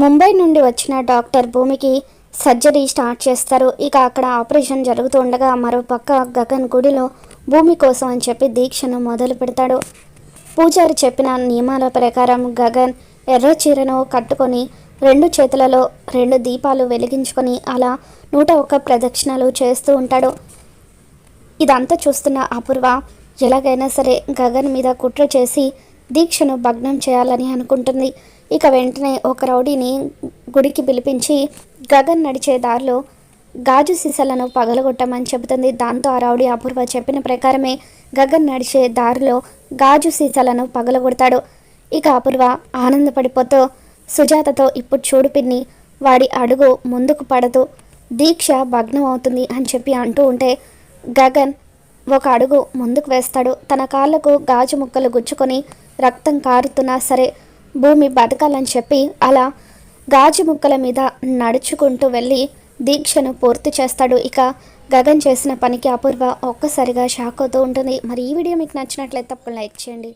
ముంబై నుండి వచ్చిన డాక్టర్ భూమికి సర్జరీ స్టార్ట్ చేస్తారు. ఇక అక్కడ ఆపరేషన్ జరుగుతుండగా మరోపక్క గగన్ గుడిలో భూమి కోసం అని చెప్పి దీక్షను మొదలు పెడతాడు. పూజారి చెప్పిన నియమాల ప్రకారం గగన్ ఎర్ర చీరను కట్టుకొని రెండు చేతులలో రెండు దీపాలు వెలిగించుకొని అలా నూట ఒక్క ప్రదక్షిణలు చేస్తూ ఉంటాడు. ఇదంతా చూస్తున్న అపూర్వ ఎలాగైనా సరే గగన్ మీద కుట్ర చేసి దీక్షను భగ్నం చేయాలని అనుకుంటుంది. ఇక వెంటనే ఒక రౌడీని గుడికి పిలిపించి గగన్ నడిచే దారిలో గాజు సీసాలను పగలగొట్టమని చెబుతుంది. దాంతో ఆ రౌడీ అపూర్వ చెప్పిన ప్రకారమే గగన్ నడిచే దారిలో గాజు సీసాలను పగలగొడతాడు. ఇక అపూర్వ ఆనందపడిపోతూ సుజాతతో ఇప్పుడు చూడు పిన్ని వాడి అడుగు ముందుకు పడదు దీక్ష భగ్నం అవుతుంది అని చెప్పి అంటూ ఉంటే గగన్ ఒక అడుగు ముందుకు వేస్తాడు. తన కాళ్ళకు గాజు ముక్కలు గుచ్చుకొని రక్తం కారుతున్నా సరే భూమి బతకాలని చెప్పి అలా గాజు ముక్కల మీద నడుచుకుంటూ వెళ్ళి దీక్షను పూర్తి చేస్తాడు. ఇక గగన్ చేసిన పనికి అపూర్వ ఒక్కసారిగా షాక్ అవుతూ ఉంటుంది. మరి ఈ వీడియో మీకు నచ్చినట్లయితే తప్పకుండా లైక్ చేయండి.